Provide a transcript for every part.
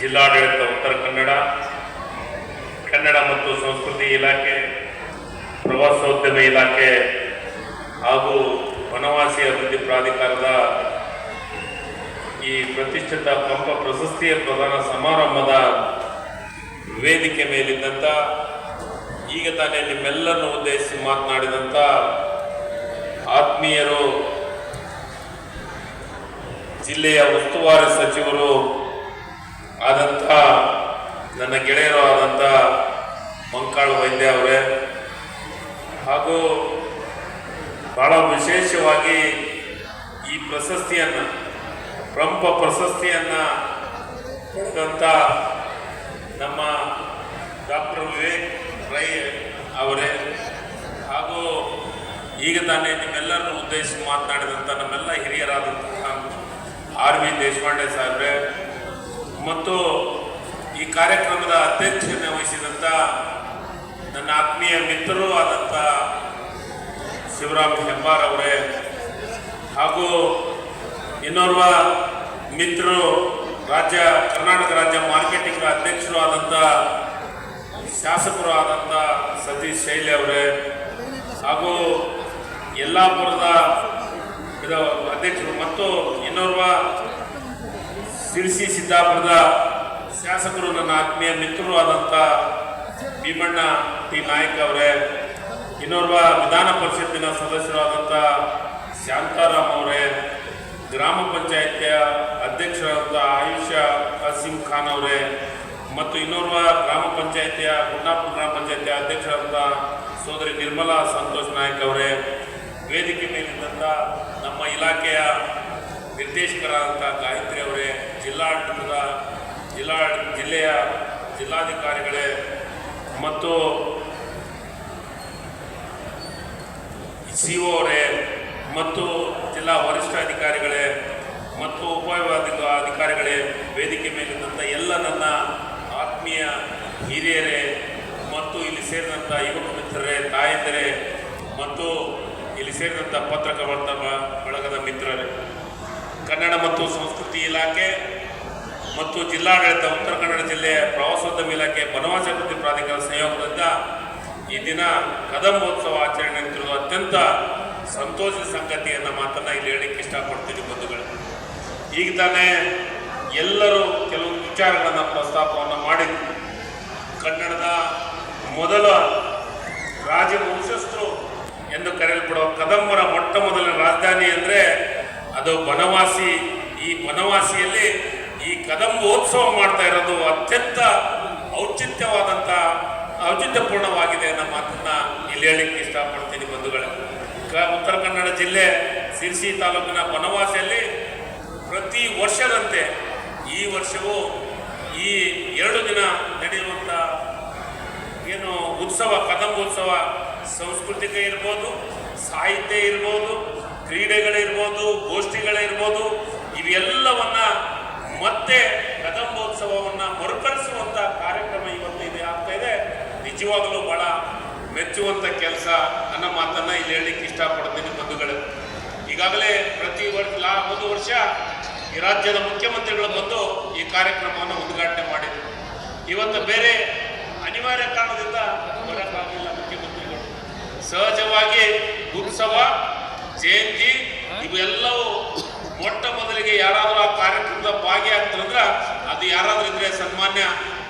ಜಿಲ್ಲಾಡಳಿತ ಉತ್ತರ ಕನ್ನಡ ಕನ್ನಡ ಮತ್ತು ಸಂಸ್ಕೃತಿ ಇಲಾಖೆ, ಪ್ರವಾಸೋದ್ಯಮ ಇಲಾಖೆ ಹಾಗೂ ವನವಾಸಿ ಅಭಿವೃದ್ಧಿ ಪ್ರಾಧಿಕಾರದ ಈ ಪ್ರತಿಷ್ಠಿತ ಪಂಪ ಪ್ರಶಸ್ತಿಯ ಪ್ರದಾನ ಸಮಾರಂಭದ ವೇದಿಕೆ ಮೇಲಿದ್ದಂಥ ಈಗ ತಾನೇ ನಿಮ್ಮೆಲ್ಲರನ್ನು ಉದ್ದೇಶಿಸಿ ಮಾತನಾಡಿದಂಥ ಆತ್ಮೀಯರು, ಜಿಲ್ಲೆಯ ಉಸ್ತುವಾರಿ ಸಚಿವರು ಆದಂಥ ನನ್ನ ಗೆಳೆಯರು ಆದಂಥ ಮಂಕಾಳು ವೈದ್ಯ ಅವರೇ, ಹಾಗೂ ಬಹಳ ವಿಶೇಷವಾಗಿ ಈ ಪ್ರಶಸ್ತಿಯನ್ನು, ಪ್ರಮುಖ ಪ್ರಶಸ್ತಿಯನ್ನು ಪಡೆದಂಥ ನಮ್ಮ ಡಾಕ್ಟರ್ ವಿವೇಕ್ ರೈ ಅವರೇ, ಹಾಗೂ ಈಗ ತಾನೇ ನಿಮ್ಮೆಲ್ಲರನ್ನು ಉದ್ದೇಶಿಸಿ ಮಾತನಾಡಿದಂಥ ನಮ್ಮೆಲ್ಲ ಹಿರಿಯರಾದಂತಹ ಆರ್ ವಿ ದೇಶಪಾಂಡೆ ಸಾಹೇಬ್ರೆ ಮತ್ತು ಈ ಕಾರ್ಯಕ್ರಮದ ಅಧ್ಯಕ್ಷತೆ ವಹಿಸಿದಂಥ ನನ್ನ ಆತ್ಮೀಯ ಮಿತ್ರರು ಆದಂಥ ಶಿವರಾಮ್ ಹೆಬ್ಬಾರ್ ಅವರೇ ಹಾಗೂ ಇನ್ನೋರ್ವ ಮಿತ್ರರು ರಾಜ್ಯ, ಕರ್ನಾಟಕ ರಾಜ್ಯ ಮಾರ್ಕೆಟಿಂಗ್ ಅಧ್ಯಕ್ಷರು ಆದಂಥ ಶಾಸಕರು ಆದಂಥ ಸತೀಶ್ ಶೈಲಿ ಅವರೇ ಹಾಗೂ ಯಲ್ಲಾಪುರದ ಅಧ್ಯಕ್ಷರು ಮತ್ತು ಇನ್ನೋರ್ವ ಸಿರಿಸಿ ಸಿದ್ದಾಪುರದ ಶಾಸಕರು ನನ್ನ ಆತ್ಮೀಯ ಮಿತ್ರರು ಆದಂಥ ಭೀಮಣ್ಣ ಟಿ. ನಾಯಕ್ ಅವರೇ, ಇನ್ನೋರ್ವ ವಿಧಾನ ಪರಿಷತ್ತಿನ ಸದಸ್ಯರು ಆದಂಥ ಶಾಂತಾರಾಮ್ ಅವರೇ, ಗ್ರಾಮ ಪಂಚಾಯತ್ಯ ಅಧ್ಯಕ್ಷರಾದಂಥ ಆಯುಷ ಕಾಸಿಂ ಖಾನ್ ಅವರೇ, ಮತ್ತು ಇನ್ನೋರ್ವ ಗ್ರಾಮ ಪಂಚಾಯತಿಯ, ಗುಂಡಾಪುರ ಗ್ರಾಮ ಪಂಚಾಯತಿಯ ಅಧ್ಯಕ್ಷರಾದಂಥ ಸೋದರಿ ನಿರ್ಮಲಾ ಸಂತೋಷ್ ನಾಯಕ್ ಅವರೇ, ವೇದಿಕೆ ಮೇಲಿದ್ದಂಥ ನಮ್ಮ ಇಲಾಖೆಯ ನಿರ್ದೇಶಕರಾದಂಥ ಗಾಯತ್ರಿ ಅವರೇ ಜಿಲ್ಲಾಡಳಿತದ ಜಿಲ್ಲಾ ಜಿಲ್ಲೆಯ ಜಿಲ್ಲಾಧಿಕಾರಿಗಳೇ ಮತ್ತು ಸಿ ಅವರೇ ಮತ್ತು ಜಿಲ್ಲಾ ವರಿಷ್ಠ ಅಧಿಕಾರಿಗಳೇ ಮತ್ತು ಉಪವಿಭಾಗ ಅಧಿಕಾರಿಗಳೇ ವೇದಿಕೆ ಮೇಲಿದ್ದಂಥ ಎಲ್ಲ ನನ್ನ ಆತ್ಮೀಯ ಹಿರಿಯರೇ ಮತ್ತು ಇಲ್ಲಿ ಸೇರಿದಂಥ ಯುವಕ ಮಿತ್ರರೇ, ತಾಯಂದಿರೇ ಮತ್ತು ಇಲ್ಲಿ ಸೇರಿದಂಥ ಪತ್ರಕರ್ತ ಬಳಗದ ಮಿತ್ರರೇ. ಕನ್ನಡ ಮತ್ತು ಸಂಸ್ಕೃತಿ ಇಲಾಖೆ ಮತ್ತು ಜಿಲ್ಲಾಡಳಿತ ಉತ್ತರ ಕನ್ನಡ ಜಿಲ್ಲೆಯ ಪ್ರವಾಸೋದ್ಯಮ ಇಲಾಖೆ ಬನವಾಸಿ ಅಭಿವೃದ್ಧಿ ಪ್ರಾಧಿಕಾರ ಸಹಯೋಗದಿಂದ ಈ ದಿನ ಕದಂಬೋತ್ಸವ ಆಚರಣೆ ನಡೆತಿರುವುದು ಅತ್ಯಂತ ಸಂತೋಷದ ಸಂಗತಿಯನ್ನು ಮಾತನ್ನ ಇಲ್ಲಿ ಹೇಳಲಿಕ್ಕೆ ಇಷ್ಟಪಡ್ತೀನಿ ಬಂಧುಗಳು. ಈಗ ತಾನೇ ಎಲ್ಲರೂ ಕೆಲವೊಂದು ವಿಚಾರಗಳನ್ನು ಪ್ರಸ್ತಾಪವನ್ನು ಮಾಡಿದ್ರು ಕನ್ನಡದ ಮೊದಲ ರಾಜವಂಶಸ್ಥರು ಎಂದು ಕರೆಯಲ್ಪಡುವ ಕದಂಬರ ಮೊಟ್ಟ ಮೊದಲ ರಾಜಧಾನಿ ಅಂದರೆ ಅದು ಬನವಾಸಿ. ಈ ಬನವಾಸಿಯಲ್ಲಿ ಈ ಕದಂಬೋತ್ಸವ ಮಾಡ್ತಾ ಇರೋದು ಅತ್ಯಂತ ಔಚಿತ್ಯವಾದಂಥ ಔಚಿತ್ಯಪೂರ್ಣವಾಗಿದೆ ಅನ್ನೋ ಮಾತನ್ನ ಇಲ್ಲಿ ಹೇಳಲಿಕ್ಕೆ ಇಷ್ಟಪಡ್ತೀನಿ ಬಂಧುಗಳೇ. ಕ, ಉತ್ತರ ಕನ್ನಡ ಜಿಲ್ಲೆ ಸಿರ್ಸಿ ತಾಲೂಕಿನ ಬನವಾಸಿಯಲ್ಲಿ ಪ್ರತಿ ವರ್ಷದಂತೆ ಈ ವರ್ಷವೂ ಈ ಎರಡು ದಿನ ನಡೆಯುವಂಥ ಏನು ಉತ್ಸವ, ಕದಂಬೋತ್ಸವ ಸಾಂಸ್ಕೃತಿಕ ಇರ್ಬೋದು, ಸಾಹಿತ್ಯ ಇರ್ಬೋದು, ಕ್ರೀಡೆಗಳಿರ್ಬೋದು, ಗೋಷ್ಠಿಗಳಿರ್ಬೋದು, ಇವೆಲ್ಲವನ್ನ ಮತ್ತೆ ಕದಂಬೋತ್ಸವವನ್ನು ಮರುಕಳಿಸುವಂಥ ಕಾರ್ಯಕ್ರಮ ಇವತ್ತು ಇದೆ ಆಗ್ತಾ ಇದೆ. ನಿಜವಾಗಲೂ ಬಹಳ ಮೆಚ್ಚುವಂಥ ಕೆಲಸ ಅನ್ನೋ ಮಾತನ್ನು ಇಲ್ಲಿ ಹೇಳಲಿಕ್ಕೆ ಇಷ್ಟಪಡ್ತೀನಿ ಬಂಧುಗಳು. ಈಗಾಗಲೇ ಪ್ರತಿ ವರ್ಷ ಲಾ ಒಂದು ವರ್ಷ ಈ ರಾಜ್ಯದ ಮುಖ್ಯಮಂತ್ರಿಗಳು ಬಂದು ಈ ಕಾರ್ಯಕ್ರಮವನ್ನು ಉದ್ಘಾಟನೆ ಮಾಡಿದರು. ಇವತ್ತು ಬೇರೆ ಅನಿವಾರ್ಯ ಕಾರಣದಿಂದ ಬರೋಕ್ಕಾಗಲಿಲ್ಲ ಮುಖ್ಯಮಂತ್ರಿಗಳು. ಸಹಜವಾಗಿ ಉತ್ಸವ, ಜಯಂತಿ, ಇವೆಲ್ಲವೂ ಮೊಟ್ಟ ಮೊದಲಿಗೆ ಯಾರಾದರೂ ಆ ಕಾರ್ಯಕ್ರಮದ ಭಾಗಿಯಾಗ್ತಾರಂದ್ರೆ ಅದು ಯಾರಾದರೂ ಇದ್ರೆ ಸನ್ಮಾನ್ಯ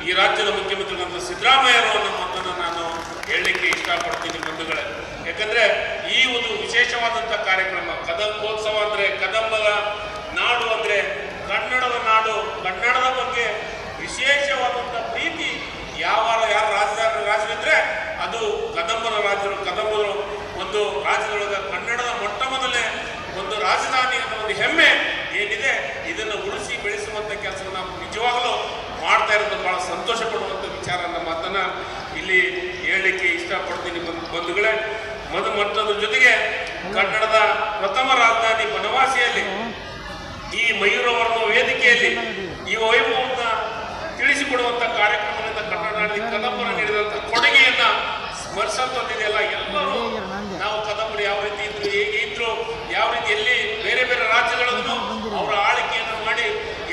ಈ ರಾಜ್ಯದ ಮುಖ್ಯಮಂತ್ರಿಗಳಂತ ಸಿದ್ದರಾಮಯ್ಯರು ಮಾತನ್ನು ನಾನು ಹೇಳಲಿಕ್ಕೆ ಇಷ್ಟಪಡ್ತೀನಿ ಬಂಧುಗಳೇ. ಯಾಕಂದ್ರೆ ಈ ಒಂದು ವಿಶೇಷವಾದಂಥ ಕಾರ್ಯಕ್ರಮ, ಕದಂಬೋತ್ಸವ ಅಂದ್ರೆ ಕದಂಬದ ನಾಡು ಅಂದ್ರೆ ಕನ್ನಡದ ನಾಡು, ಕನ್ನಡದ ಬಗ್ಗೆ ವಿಶೇಷವಾದಂಥ ಪ್ರೀತಿ ಯಾವ ಯಾರ ರಾಜಧಾನಿ ರಾಜರಿದ್ರೆ ಅದು ಕದಂಬರ ರಾಜರು ಕದಂಬರು ಒಂದು ರಾಜ್ಯದೊಳಗೆ ಕನ್ನಡದ ಮೊಟ್ಟ ಮೊದಲೇ ಒಂದು ರಾಜಧಾನಿ ಅನ್ನೋ ಒಂದು ಹೆಮ್ಮೆ ಏನಿದೆ ಇದನ್ನು ಉಳಿಸಿ ಬೆಳೆಸುವಂಥ ಕೆಲಸವನ್ನು ನಾವು ನಿಜವಾಗಲೂ ಮಾಡ್ತಾ ಇರೋದು ಭಾಳ ಸಂತೋಷ ಪಡುವಂಥ ವಿಚಾರ ಅನ್ನೋ ಮಾತನ್ನು ಇಲ್ಲಿ ಹೇಳಲಿಕ್ಕೆ ಇಷ್ಟಪಡ್ತೀನಿ ಬಂಧು ಬಂಧುಗಳೇ ಮದು ಮತ್ತೊಂದು ಜೊತೆಗೆ ಕನ್ನಡದ ಪ್ರಥಮ ರಾಜಧಾನಿ ಬನವಾಸಿಯಲ್ಲಿ ಈ ಮಯೂರವರ್ಮ ವೇದಿಕೆಯಲ್ಲಿ ಈ ವೈಭವವನ್ನು ತಿಳಿಸಿಕೊಡುವಂಥ ಕಾರ್ಯಕ್ರಮದಿಂದ ಕನ್ನಡ ಕದಂಬರ ನೀಡಿದಂಥ ಕೊಡುಗೆಯನ್ನ ಸ್ಮರಿಸಂತಂದಿದೆಯಲ್ಲ ಎಲ್ಲರೂ ನಾವು ಕದಂಬರು ಯಾವ ರೀತಿ ಇದ್ರು ಹೇಗೆ ಯಾವ ರೀತಿಯಲ್ಲಿ ಬೇರೆ ಬೇರೆ ರಾಜ್ಯಗಳನ್ನು ಅವರ ಆಳ್ಕೆಯನ್ನು ಮಾಡಿ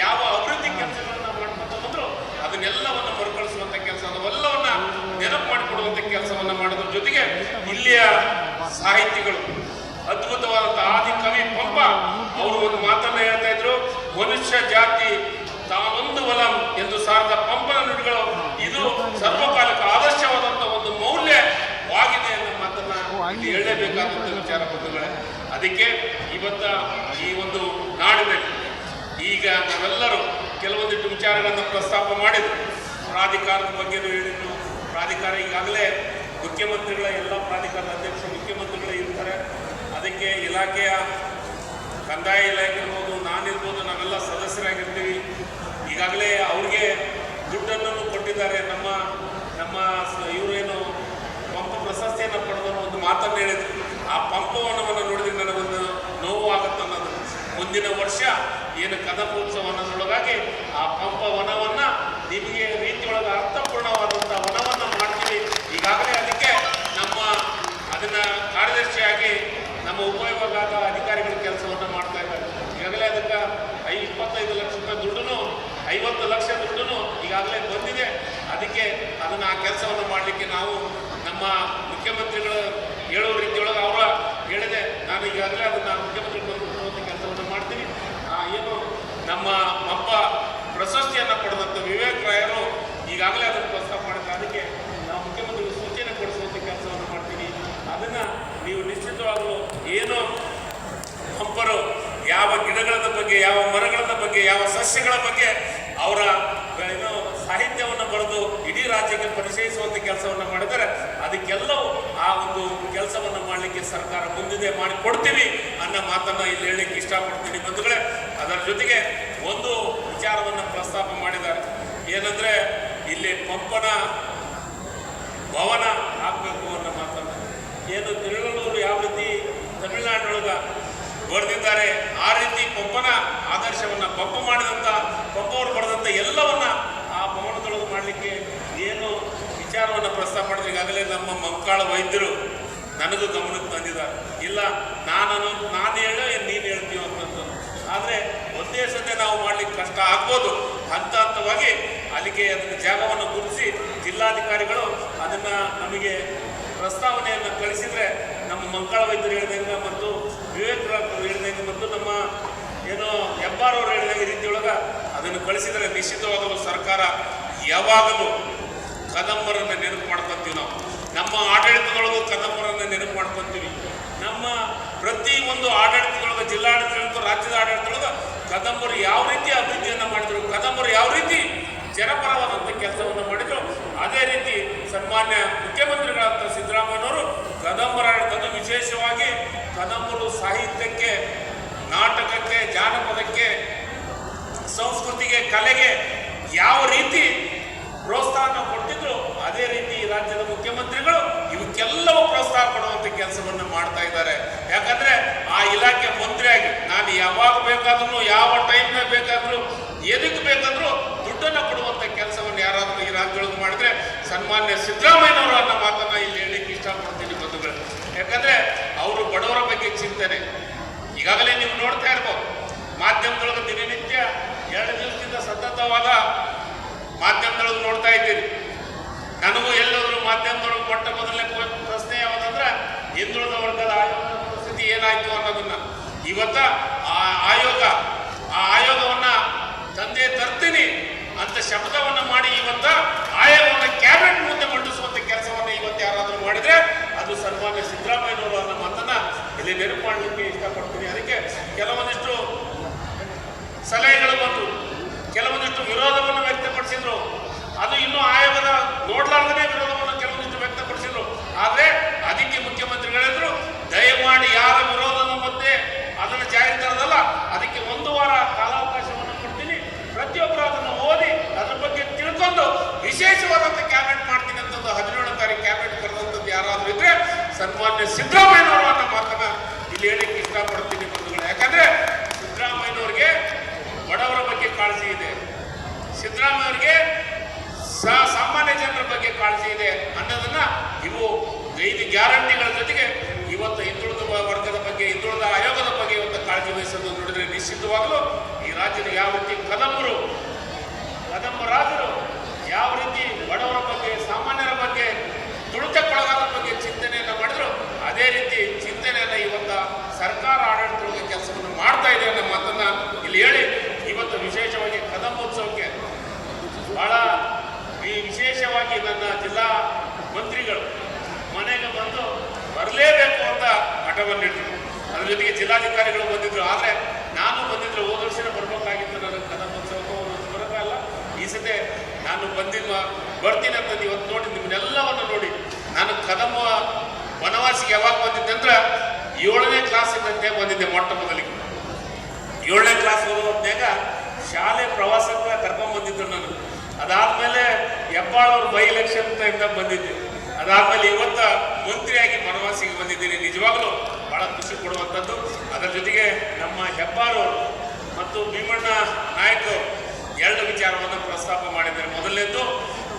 ಯಾವ ಅಭಿವೃದ್ಧಿ ಕೆಲಸಗಳನ್ನು ಮಾಡ್ಕೊತ ಬಂದ್ರು, ಅದನ್ನೆಲ್ಲವನ್ನು ಮರುಕಳಿಸುವಂತ ಕೆಲಸ ಅದವೆಲ್ಲವನ್ನ ನೆನಪು ಮಾಡಿಕೊಡುವಂತ ಕೆಲಸವನ್ನ ಮಾಡೋದ್ರ ಜೊತೆಗೆ ಇಲ್ಲಿಯ ಸಾಹಿತಿಗಳು ಅದ್ಭುತವಾದಂಥ ಆದಿ ಕವಿ ಪಂಪ ಅವರು ಒಂದು ಮಾತನ್ನ ಹೇಳ್ತಾ ಇದ್ರು, ಮನುಷ್ಯ ಜಾತಿ ತಾವೊಂದು ವಲಂ ಎಂದು ಸಾರದ ಪಂಪನ ನುಡಿಗಳು, ಇದು ಸರ್ವಕಾಲಕ್ಕೆ ಆದರ್ಶವಾದಂತಹ ಒಂದು ಮೌಲ್ಯವಾಗಿದೆ ಅನ್ನೋ ಮಾತನ್ನ ಹೇಳಲೇಬೇಕಾದಂಥ ವಿಚಾರ ಬಂಧುಗಳೇ. ಅದಕ್ಕೆ ಇವತ್ತ ಈ ಒಂದು ನಾಡಿನಲ್ಲಿ ಈಗ ನಾವೆಲ್ಲರೂ ಕೆಲವೊಂದಿಷ್ಟು ವಿಚಾರಗಳನ್ನು ಪ್ರಸ್ತಾಪ ಮಾಡಿದ್ರು ಪ್ರಾಧಿಕಾರದ ಬಗ್ಗೆನೂ ಹೇಳಿದ್ರು ಪ್ರಾಧಿಕಾರ ಈಗಾಗಲೇ ಮುಖ್ಯಮಂತ್ರಿಗಳ ಎಲ್ಲ ಪ್ರಾಧಿಕಾರದ ಅಧ್ಯಕ್ಷ ಮುಖ್ಯಮಂತ್ರಿಗಳೇ ಇರ್ತಾರೆ. ಅದಕ್ಕೆ ಇಲಾಖೆಯ ಕಂದಾಯ ಇಲಾಖೆ ಇರ್ಬೋದು ನಾನಿರ್ಬೋದು, ನಾವೆಲ್ಲ ಸದಸ್ಯರಾಗಿರ್ತೀವಿ. ಈಗಾಗಲೇ ಅವ್ರಿಗೆ ದುಡ್ಡನ್ನು ಕೊಟ್ಟಿದ್ದಾರೆ. ನಮ್ಮ ನಮ್ಮ ಇವರೇನು ಪಂಪ ಪ್ರಶಸ್ತಿಯನ್ನು ಪಡೆದವರು ಒಂದು ಮಾತನ್ನು ಹೇಳಿದ್ರು. ಆ ಪಂಪವನವನ್ನು ನೋಡಿದ್ರೆ ನನಗೊಂದು ನೋವಾಗುತ್ತೆ ಅನ್ನೋದು ಮುಂದಿನ ವರ್ಷ ಏನು ಕದಮೋತ್ಸವ ಅನ್ನೋದ್ರೊಳಗಾಗಿ ಆ ಪಂಪ ವನವನ್ನ ನಿಮಗೆ ರೀತಿಯೊಳಗೆ ಅರ್ಥಪೂರ್ಣವಾದಂಥ ವನವನ್ನು ಮಾಡ್ತೀವಿ. ಈಗಾಗಲೇ ಅದಕ್ಕೆ ನಮ್ಮ ಅದನ್ನ ಕಾರ್ಯದರ್ಶಿಯಾಗಿ ನಮ್ಮ ಉಪವಿಭಾಗದ ಅಧಿಕಾರಿಗಳ ಕೆಲಸವನ್ನು ಮಾಡ್ತಾ ಇದ್ದಾರೆ. ಈಗಾಗಲೇ ಅದಕ್ಕೆ ಐ ಇಪ್ಪತ್ತೈದು ಲಕ್ಷ ರೂಪಾಯಿ ದುಡ್ಡು ಐವತ್ತು ಲಕ್ಷ ದುಡ್ಡು ಈಗಾಗಲೇ ಬಂದಿದೆ. ಅದಕ್ಕೆ ಅದನ್ನು ಆ ಕೆಲಸವನ್ನು ಮಾಡಲಿಕ್ಕೆ ನಾವು ನಮ್ಮ ಮುಖ್ಯಮಂತ್ರಿಗಳು ಈಗಾಗಲೇ ಅದನ್ನ ಮುಖ್ಯಮಂತ್ರಿಗಳು ಬಂದು ಕೆಲಸವನ್ನು ಮಾಡ್ತೀವಿ. ಏನು ನಮ್ಮ ಅಪ್ಪ ಪ್ರಶಸ್ತಿಯನ್ನು ಪಡೆದಂಥ ವಿವೇಕ್ ರಾಯರು ಈಗಾಗಲೇ ಅದನ್ನು ಪ್ರಸ್ತಾಪ ಮಾಡಿದ್ರೆ ಅದಕ್ಕೆ ನಾವು ಮುಖ್ಯಮಂತ್ರಿಗಳು ಸೂಚನೆ ಕೊಡಿಸುವಂಥ ಕೆಲಸವನ್ನು ಮಾಡ್ತೀವಿ. ಅದನ್ನು ನೀವು ನಿಶ್ಚಿತವಾಗಲೂ ಏನು ಹಂಪರು, ಯಾವ ಗಿಡಗಳ ಬಗ್ಗೆ, ಯಾವ ಮರಗಳ ಬಗ್ಗೆ, ಯಾವ ಸಸ್ಯಗಳ ಬಗ್ಗೆ ಅವರ ಏನು ಸಾಹಿತ್ಯವನ್ನು ಬರೆದು ಇಡೀ ರಾಜ್ಯಕ್ಕೆ ಪರಿಚಯಿಸುವಂತ ಕೆಲಸವನ್ನು ಮಾಡಿದರೆ ಅದಕ್ಕೆಲ್ಲವೂ ಆ ಒಂದು ಕೆಲಸವನ್ನು ಮಾಡಲಿಕ್ಕೆ ಸರ್ಕಾರ ಮುಂದಿದೆ ಮಾಡಿ ಕೊಡ್ತೀವಿ ಅನ್ನೋ ಮಾತನ್ನ ಇಲ್ಲಿ ಹೇಳಲಿಕ್ಕೆ ಇಷ್ಟಪಡ್ತೀನಿ ಬಂಧುಗಳೇ. ಅದರ ಜೊತೆಗೆ ಒಂದು ವಿಚಾರವನ್ನು ಪ್ರಸ್ತಾಪ ಮಾಡಿದ್ದಾರೆ. ಏನಂದ್ರೆ ಇಲ್ಲಿ ಪಂಪನ ಭವನ ಆಗಬೇಕು ಅನ್ನೋ ಮಾತನ್ನ. ಏನು ತಿರುಳೂರು ಯಾವ ರೀತಿ ತಮಿಳುನಾಡಿನೊಳಗ ಬರೆದಿದ್ದಾರೆ ಆ ರೀತಿ ಪಂಪನ ಆದರ್ಶವನ್ನು ಪಂಪ ಮಾಡಿದಂಥ ಪಂಪವರು ಬರೆದಂಥ ಎಲ್ಲವನ್ನ ಮಾಡಲಿಕ್ಕೆ ಏನು ವಿಚಾರವನ್ನು ಪ್ರಸ್ತಾಪ ಮಾಡಿದ್ರೆ. ಈಗಾಗಲೇ ನಮ್ಮ ಮಂಕಾಳ ವೈದ್ಯರು ನನಗೂ ಗಮನಕ್ಕೆ ತಂದಿದ್ದಾರೆ. ಇಲ್ಲ ನಾನು ನಾನು ಹೇಳೋ ಏನು ನೀನು ಹೇಳ್ತೀವಿ ಅಂತಂದು. ಆದರೆ ಒಂದೇ ಸತೆ ನಾವು ಮಾಡಲಿಕ್ಕೆ ಕಷ್ಟ ಆಗ್ಬೋದು. ಹಂತ ಹಂತವಾಗಿ ಅಲ್ಲಿಗೆ ಅದನ್ನ ಜಾಗವನ್ನು ಗುರುತಿಸಿ ಜಿಲ್ಲಾಧಿಕಾರಿಗಳು ಅದನ್ನು ನಮಗೆ ಪ್ರಸ್ತಾವನೆಯನ್ನು ಕಳಿಸಿದ್ರೆ ನಮ್ಮ ಮಂಕಾಳ ವೈದ್ಯರು ಹೇಳಿದಂಗೆ ಮತ್ತು ವಿವೇಕ್ ಡಾಕ್ಟರ್ ಹೇಳಿದಂಗೆ ಮತ್ತು ನಮ್ಮ ಏನು ಹೆಬ್ಬಾರ್ ಅವರು ಹೇಳಿದಂಗೆ ರೀತಿಯೊಳಗೆ ಅದನ್ನು ಕಳಿಸಿದರೆ ನಿಶ್ಚಿತವಾಗಲು ಸರ್ಕಾರ ಯಾವಾಗಲೂ ಕದಂಬರನ್ನ ನೆನಪು ಮಾಡ್ಕೊಂತೀವಿ ನಾವು. ನಮ್ಮ ಆಡಳಿತದೊಳಗೂ ಕದಂಬರನ್ನ ನೆನಪು ಮಾಡ್ಕೊತೀವಿ. ನಮ್ಮ ಪ್ರತಿ ಒಂದು ಆಡಳಿತದೊಳಗ ಜಿಲ್ಲಾಡಳಿತ ರಾಜ್ಯದ ಆಡಳಿತದೊಳಗ ಕದಂಬರು ಯಾವ ರೀತಿ ಅಭಿವೃದ್ಧಿಯನ್ನು ಮಾಡಿದ್ರು, ಕದಂಬರು ಯಾವ ರೀತಿ ಜನಪರವಾದಂಥ ಕೆಲಸವನ್ನು ಮಾಡಿದ್ರು, ಅದೇ ರೀತಿ ಸನ್ಮಾನ್ಯ ಮುಖ್ಯಮಂತ್ರಿಗಳಾದಂಥ ಸಿದ್ದರಾಮಯ್ಯನವರು ಕದಂಬರ ಆಡಳಿತದ್ದು ವಿಶೇಷವಾಗಿ ಕದಂಬರು ಸಾಹಿತ್ಯಕ್ಕೆ, ನಾಟಕಕ್ಕೆ, ಜಾನಪದಕ್ಕೆ, ಸಂಸ್ಕೃತಿಗೆ, ಕಲೆಗೆ ಯಾವ ರೀತಿ ಪ್ರೋತ್ಸಾಹ ಕೊಟ್ಟಿದ್ರು ಅದೇ ರೀತಿ ರಾಜ್ಯದ ಮುಖ್ಯಮಂತ್ರಿಗಳು ಇವಕ್ಕೆಲ್ಲವೂ ಪ್ರೋತ್ಸಾಹ ಕೊಡುವಂತ ಕೆಲಸವನ್ನು ಮಾಡ್ತಾ ಇದ್ದಾರೆ. ಯಾಕಂದ್ರೆ ಆ ಇಲಾಖೆ ಮಂತ್ರಿಯಾಗಿ ನಾನು ಯಾವಾಗ ಬೇಕಾದ್ರೂ, ಯಾವ ಟೈಮ್ನ ಬೇಕಾದ್ರೂ ಎದಕ್ಕೆ ಬೇಕಾದ್ರೂ ದುಡ್ಡನ್ನು ಕೊಡುವಂತ ಕೆಲಸವನ್ನು ಯಾರಾದರೂ ಈ ರಾಜ್ಯದೊಳಗೆ ಮಾಡಿದ್ರೆ ಸನ್ಮಾನ್ಯ ಸಿದ್ದರಾಮಯ್ಯನವರು ಅನ್ನೋ ಮಾತನ್ನ ಇಲ್ಲಿ ಹೇಳಿಕ್ಕೆ ಇಷ್ಟಪಡ್ತೀನಿ ಬಂಧುಗಳು. ಯಾಕಂದ್ರೆ ಅವರು ಬಡವರ ಬಗ್ಗೆ ಚಿಂತನೆ. ಈಗಾಗಲೇ ನೀವು ನೋಡ್ತಾ ಇರ್ಬೋದು, ಮಾಧ್ಯಮದೊಳಗೆ ದಿನನಿತ್ಯ ಎರಡು ದಿನದಿಂದ ಸತತವಾದ ಮಾಧ್ಯಮದೊಳಗೆ ನೋಡ್ತಾ ಇದ್ದೀರಿ. ನನಗೂ ಎಲ್ಲಾದರೂ ಮಾಧ್ಯಮದೊಳಗೆ ಕೊಟ್ಟ ಮೊದಲನೇ ಪ್ರಶ್ನೆ ಯಾವುದಂದ್ರೆ, ಹಿಂದುಳಿದ ವರ್ಗದ ಆಯೋಗದ ಪರಿಸ್ಥಿತಿ ಏನಾಯಿತು ಅನ್ನೋದನ್ನ. ಇವತ್ತ ಆ ಆಯೋಗ, ಆ ಆಯೋಗವನ್ನ ತಂದೆ ತರ್ತೀನಿ ಅಂತ ಶಬ್ದವನ್ನು ಮಾಡಿ ಇವತ್ತ ಆಯೋಗವನ್ನು ಕ್ಯಾಬಿನೆಟ್ ಮುಂದೆ ಮಂಡಿಸುವಂತ ಕೆಲಸವನ್ನು ಇವತ್ತು ಯಾರಾದರೂ ಮಾಡಿದ್ರೆ, ಅದು ಸನ್ಮಾನ್ಯ ಸಿದ್ದರಾಮಯ್ಯನವರು ಅನ್ನೋ ಮಾತನ್ನ ಇಲ್ಲಿ ನೆನಪು ಮಾಡಲಿಕ್ಕೆ ಇಷ್ಟಪಡ್ತೀನಿ. ಅದಕ್ಕೆ ಕೆಲವೊಂದಿಷ್ಟು ಸಲಹೆಗಳು ಬಂತು. ಕೆಲವೊಂದಿಷ್ಟು ವಿರೋಧವನ್ನು ವ್ಯಕ್ತಪಡಿಸಿದ್ರು. ಅದು ಇನ್ನೂ ಆಯೋಗದ ನೋಡ್ಲಾರ್ದೇ ವಿರೋಧವನ್ನು ಕೆಲವೊಂದಿಷ್ಟು ವ್ಯಕ್ತಪಡಿಸಿದ್ರು. ಆದ್ರೆ ಅದಕ್ಕೆ ಮುಖ್ಯಮಂತ್ರಿಗಳಿದ್ರು ದಯಮಾಡಿ ಯಾರ ವಿರೋಧದ ಮಧ್ಯೆ ಅದನ್ನು ಜಾರಿ ತರದಲ್ಲ ಅದಕ್ಕೆ ಒಂದು ವಾರ ಕಾಲಾವಕಾಶವನ್ನು ಕೊಡ್ತೀನಿ ಪ್ರತಿಯೊಬ್ಬರು ಅದನ್ನು ಓದಿ ಅದ್ರ ಬಗ್ಗೆ ತಿಳ್ಕೊಂಡು ವಿಶೇಷವಾದಂಥ ಕ್ಯಾಬಿನೆಟ್ ಮಾಡ್ತೀನಿ ಅಂತಂದು ಹದಿನೇಳನೇ ತಾರೀಕು ಕ್ಯಾಬಿನೆಟ್ ಕರೆದಂಥದ್ದು ಯಾರಾದ್ರೂ ಇದ್ರೆ ಸನ್ಮಾನ್ಯ ಸಿದ್ದರಾಮಯ್ಯನವರು ಅನ್ನೋ ಮಾತನ್ನ ಇಲ್ಲಿ ಹೇಳಿಕ್ಕೆ ಇಷ್ಟಪಡ್ತೀನಿ ಬಂಧುಗಳೇ ಯಾಕಂದ್ರೆ ಸಿದ್ದರಾಮಯ್ಯನವ್ರಿಗೆ ಬಡವರ ಬಗ್ಗೆ ಕಾಳಜಿ ಇದೆ ಸಿದ್ದರಾಮಯ್ಯವ್ರಿಗೆ ಸಾ- ಸಾಮಾನ್ಯ ಜನರ ಬಗ್ಗೆ ಕಾಳಜಿ ಇದೆ ಅನ್ನೋದನ್ನ ಇವು ಐದು ಗ್ಯಾರಂಟಿಗಳ ಜೊತೆಗೆ ಇವತ್ತು ಹಿಂದುಳಿದ ವರ್ಗದ ಬಗ್ಗೆ, ಹಿಂದುಳಿದ ಆಯೋಗದ ಬಗ್ಗೆ ಇವತ್ತು ಕಾಳಜಿ ವಹಿಸೋದು ನೋಡಿದ್ರೆ ನಿಶ್ಚಿತವಾಗಲೂ ಈ ರಾಜ್ಯದ ಯಾವ ರೀತಿ ಕದಂಬರು ಕದಂಬ ರಾಜರು ಯಾವ ರೀತಿ ಬಡವರ ಬಗ್ಗೆ, ಸಾಮಾನ್ಯರ ಬಗ್ಗೆ ತುಳಿತಕ್ಕೊಳಗಾದ ಬಗ್ಗೆ ಚಿಂತನೆಯನ್ನು ಮಾಡಿದ್ರು ಅದೇ ರೀತಿ ಚಿಂತನೆ ಕದಂಬೋತ್ಸವಕ್ಕೆ ಬಹಳ ಈ ವಿಶೇಷವಾಗಿ ನನ್ನ ಜಿಲ್ಲಾ ಮಂತ್ರಿಗಳು ಮನೆಗೆ ಬಂದು ಬರಲೇಬೇಕು ಅಂತ ಹಠವನ್ನಿಟ್ಟರು ಅದ್ರ ಜೊತೆಗೆ ಜಿಲ್ಲಾಧಿಕಾರಿಗಳು ಬಂದಿದ್ರು. ಆದರೆ ನಾನು ಬಂದಿದ್ರೆ ಹೋದ ವರ್ಷನೇ ಬರ್ಬೇಕಾಗಿತ್ತು ಹೋದ ವರ್ಷ ಅಲ್ಲ ಈ ಸತೆ ನಾನು ಬಂದಿಲ್ಲ ಬರ್ತೀನಿ ಅಂತ ಇವತ್ತು ನೋಡಿ, ನಿಮ್ಮನ್ನೆಲ್ಲವನ್ನು ನೋಡಿ. ನಾನು ಕದಮ ವನವಾಸಿಗೆ ಯಾವಾಗ ಬಂದಿದ್ದೆ ಅಂದ್ರೆ ಏಳನೇ ಕ್ಲಾಸಿನಂತೆ ಬಂದಿದ್ದೆ ಮೊಟ್ಟ ಮೊದಲಿಗೆ. ಏಳನೇ ಕ್ಲಾಸ್ ಓದೋದ್ನಾಗ ಶಾಲೆ ಪ್ರವಾಸಕ್ಕೆ ಕರ್ಕೊಂಡ್ ಬಂದಿದ್ರು ನಾನು ಅದಾದ್ಮೇಲೆ ಹೆಬ್ಬಾಳವ್ರ ಬೈ ಎಲೆಕ್ಷನ್ ಇಂದ ಬಂದಿದ್ದೆ. ಅದಾದ್ಮೇಲೆ ಇವತ್ತ ಮಂತ್ರಿಯಾಗಿ ವನವಾಸಿಗೆ ಬಂದಿದ್ದೀನಿ ನಿಜವಾಗ್ಲೂ ಬಹಳ ಖುಷಿ ಕೊಡುವಂಥದ್ದು. ಅದರ ಜೊತೆಗೆ ನಮ್ಮ ಹೆಬ್ಬಾರು ಮತ್ತು ಭೀಮಣ್ಣ ನಾಯಕರು ಎರಡು ವಿಚಾರವನ್ನು ಪ್ರಸ್ತಾಪ ಮಾಡಿದ್ದಾರೆ. ಮೊದಲನೇದು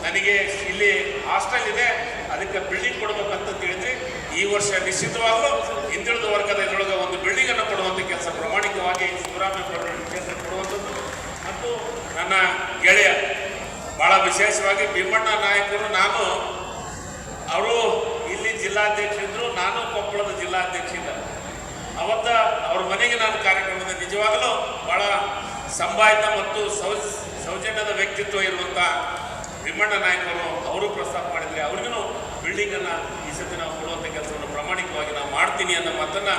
ನನಗೆ ಇಲ್ಲಿ ಹಾಸ್ಟೆಲ್ ಇದೆ. ಅದಕ್ಕೆ ಬಿಲ್ಡಿಂಗ್ ಕೊಡಬೇಕಂತ ತಿಳಿದ್ರಿ. ಈ ವರ್ಷ ನಿಶ್ಚಿತವಾಗ್ಲೂ ಹಿಂದುಳಿದ ವರ್ಗದ ಇದರೊಳಗೆ ಒಂದು ಬಿಲ್ಡಿಂಗ್ ಅನ್ನು ಕೊಡುವಂತ ಕೆಲಸ ಪ್ರಾಮಾಣಿಕವಾಗಿ ಸಿದ್ದರಾಮಯ್ಯ ಕೇಂದ್ರ ಕೊಡುವಂಥದ್ದು. ಮತ್ತು ನನ್ನ ಗೆಳೆಯ, ಬಹಳ ವಿಶೇಷವಾಗಿ ಭೀಮಣ್ಣ ನಾಯಕರು, ನಾನು ಅವರು ಇಲ್ಲಿ ಜಿಲ್ಲಾಧ್ಯಕ್ಷರಿದ್ರು ನಾನು ಕೊಪ್ಪಳದ ಜಿಲ್ಲಾಧ್ಯಕ್ಷ ಇದ್ದ ಅವತ್ತ ಅವ್ರ ಮನೆಗೆ ನಾನು ಕಾರ್ಯಕ್ರಮದ ನಿಜವಾಗಲೂ ಬಹಳ ಸಂಭಾಯಿತ ಮತ್ತು ಸೌ ಸೌಜನ್ಯದ ವ್ಯಕ್ತಿತ್ವ ಇರುವಂಥ ಭೀಮಣ್ಣ ನಾಯಕರು ಅವರು ಪ್ರಸ್ತಾಪ ಮಾಡಿದ್ರೆ ಅವ್ರಿಗೂ ಬಿಲ್ಡಿಂಗನ್ನು ಈ ಸತಿ ನಾವು ಕೊಡುವಂಥ ಕೆಲಸವನ್ನು ಪ್ರಾಮಾಣಿಕವಾಗಿ ನಾವು ಮಾಡ್ತೀನಿ ಅನ್ನೋ ಮಾತನ್ನು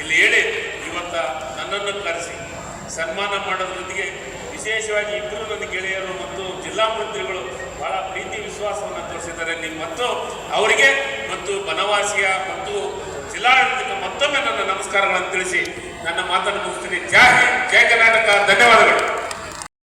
ಇಲ್ಲಿ ಹೇಳಿ ಇವತ್ತ ನನ್ನನ್ನು ಕರೆಸಿ. ಸನ್ಮಾನ ಮಾಡೋದ್ರೊಂದಿಗೆ ವಿಶೇಷವಾಗಿ ಇಬ್ಬರು ನನ್ನ ಗೆಳೆಯರು ಮತ್ತು ಜಿಲ್ಲಾ ಮಂತ್ರಿಗಳು ಬಹಳ ಪ್ರೀತಿ ವಿಶ್ವಾಸವನ್ನು ತೋರಿಸಿದ್ದಾರೆ. ನಿಮ್ಮ ಮತ್ತು ಅವರಿಗೆ ಮತ್ತು ಬನವಾಸಿಯ ಮತ್ತು ಜಿಲ್ಲಾಡಳಿತಕ್ಕೆ ಮತ್ತೊಮ್ಮೆ ನನ್ನ ನಮಸ್ಕಾರಗಳನ್ನು ತಿಳಿಸಿ ನನ್ನ ಮಾತನ್ನು ಮುಗಿಸ್ತೀನಿ. ಜಯ ಜಯ ಕರ್ನಾಟಕ, ಧನ್ಯವಾದಗಳು.